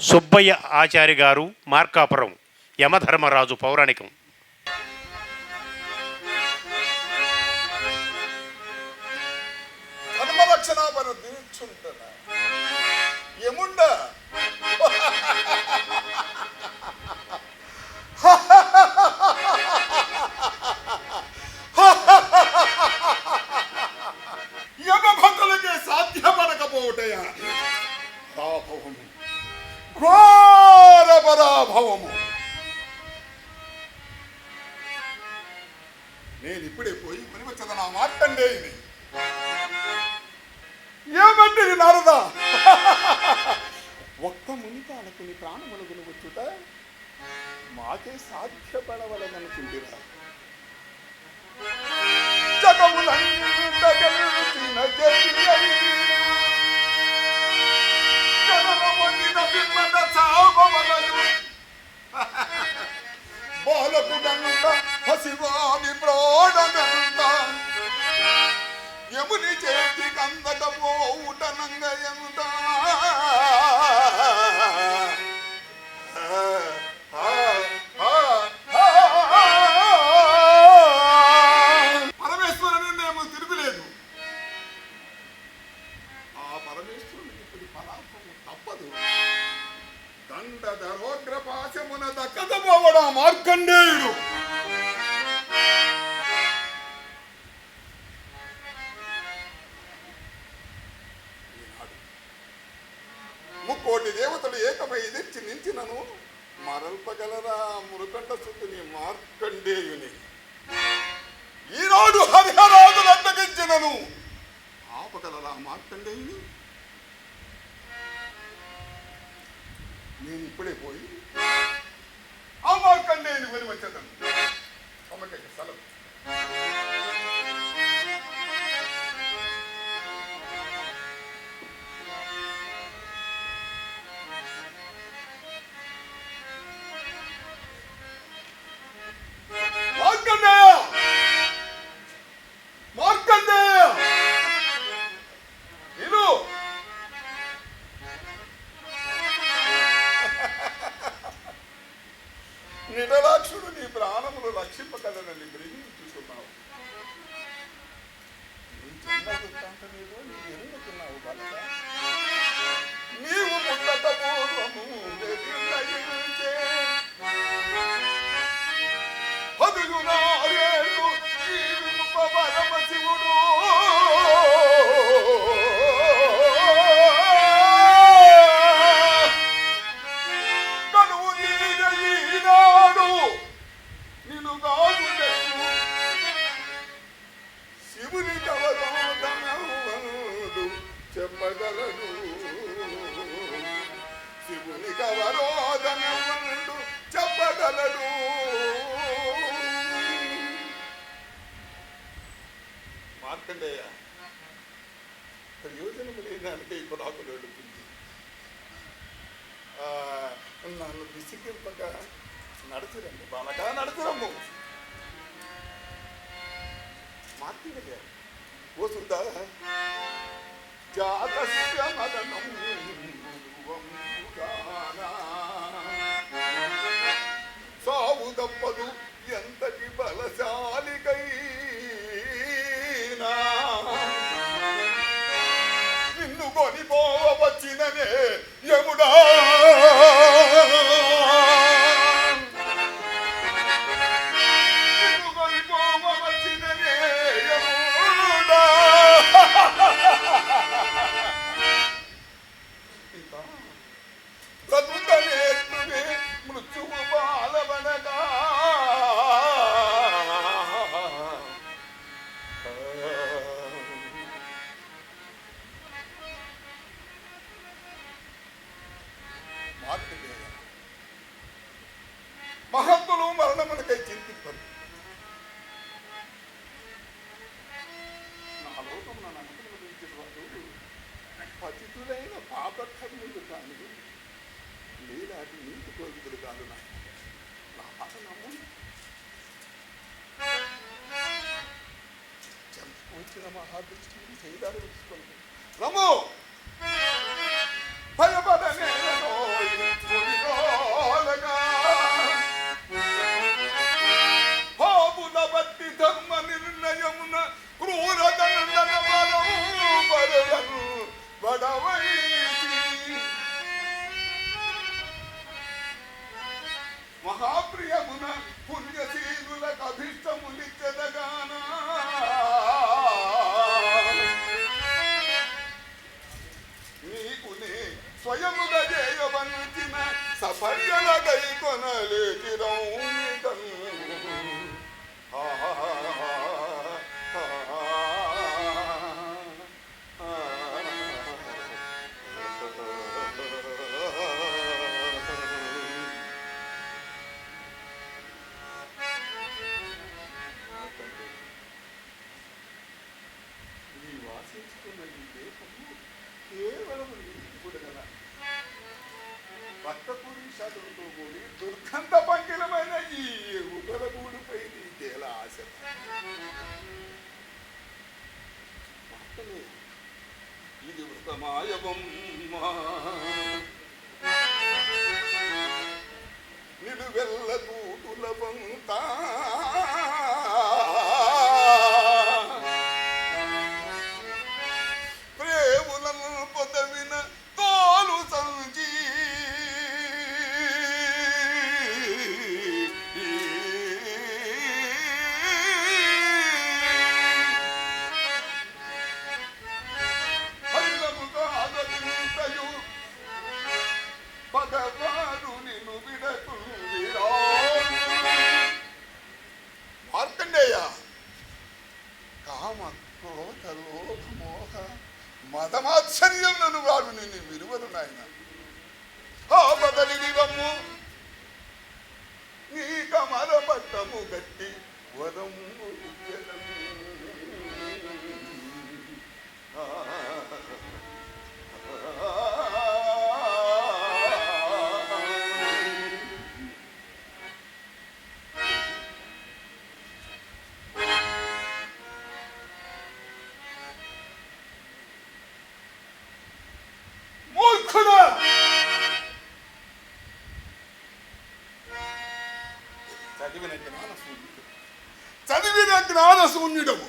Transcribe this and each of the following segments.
సుబ్బయ్య ఆచారి గారు మార్కాపురం యమధర్మరాజు పౌరాణికం. ధర్మరక్షణాపను ఒక్క మునితాలకు నీ ప్రాణములను వచ్చుట మాకే సాధ్యపడవలననుకుంటురా జగములందగలిసిన జతియై, బాలకుడంత హసివాని ప్రోడనంత యముని చేతి కందట పోవుటనంగ ఎంత పరమేశ్వరుని మేము తిరుగులేదు. ఆ పరమేశ్వరునికి ఇప్పుడు పరాభవం తప్పదు. దండ ధరోగ్ర పాశమున దక్కకపోవడం మార్కండేయుడు. మరల్పగలరా మురుకంట సుతుని మార్కండేయుని? ఈనాడు హరిహరాదులు అడ్డగించినను ఆపగలరా మార్కండేయుని? నేను ఇప్పుడే పోయి ఆ మార్కండేయుని కొని వచ్చేదను తమకైతే సెలవు. మార్కండేయ ప్రయోజనం లేదానికే ఇప్పుడు ఆకులు వెళుతుంది నన్ను విసిగింపక నడుచురండి బాగా నడుచురమ్ము మార్కండేయ ఓ సుందా జాతస్య మదనం. మహాదృష్టిని చేయదారుస్తుంది రము! భయపడనే బాబుల బట్టి ధర్మ నిర్ణయమున క్రూర దండన బడవై மாயவம் மா mm-hmm. జ్ఞానశూన్యుడము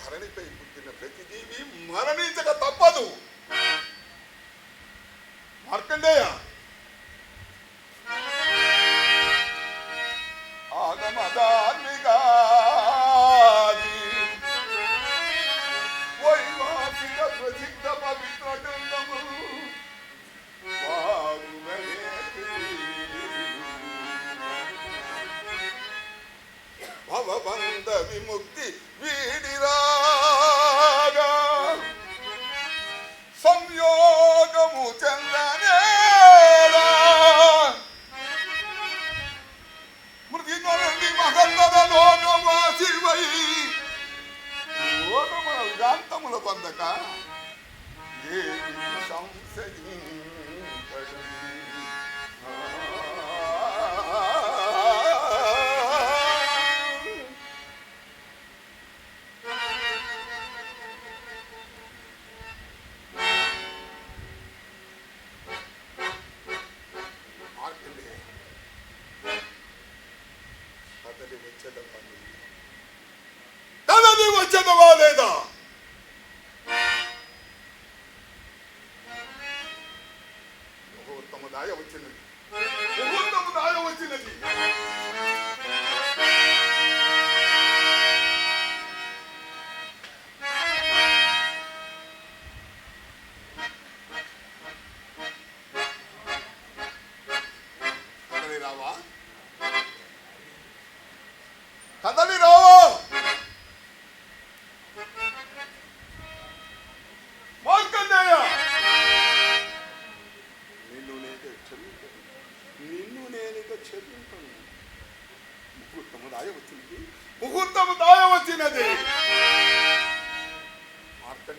ధరణిపై పుట్టిన ప్రతి జీవి మరణించక తప్పదు. మార్కండేయ! ఆగమదా! చెందవా లేదా వచ్చినది. ముహూర్తము దాయ రావా?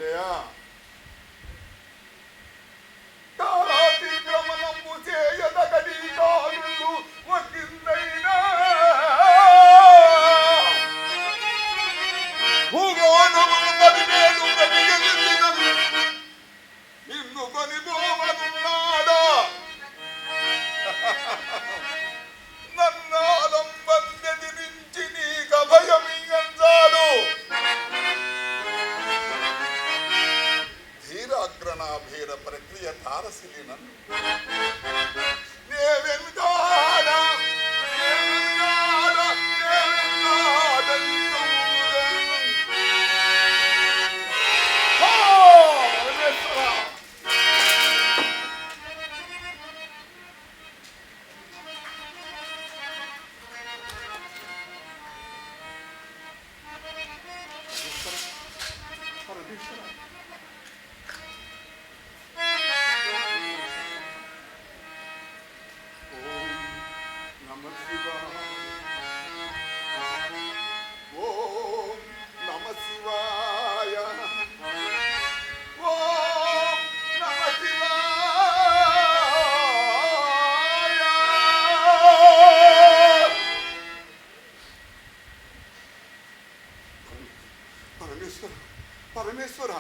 谁呀 cinema. పరమేశ్వర.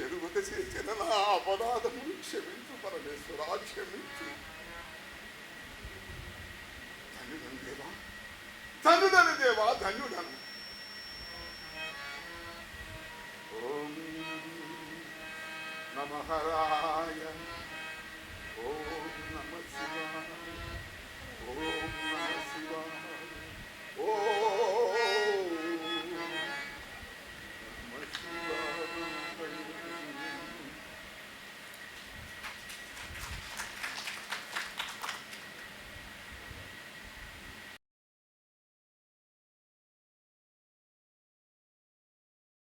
ఎరుగక చేసిన నా అపరాధము క్షమించు పరమేశ్వర క్షమించు. ధన్యుడను దేవా ధనుడను దేవా ధన్యుడను. ఓం నమ హరాయ ఓం నమ శివాయ.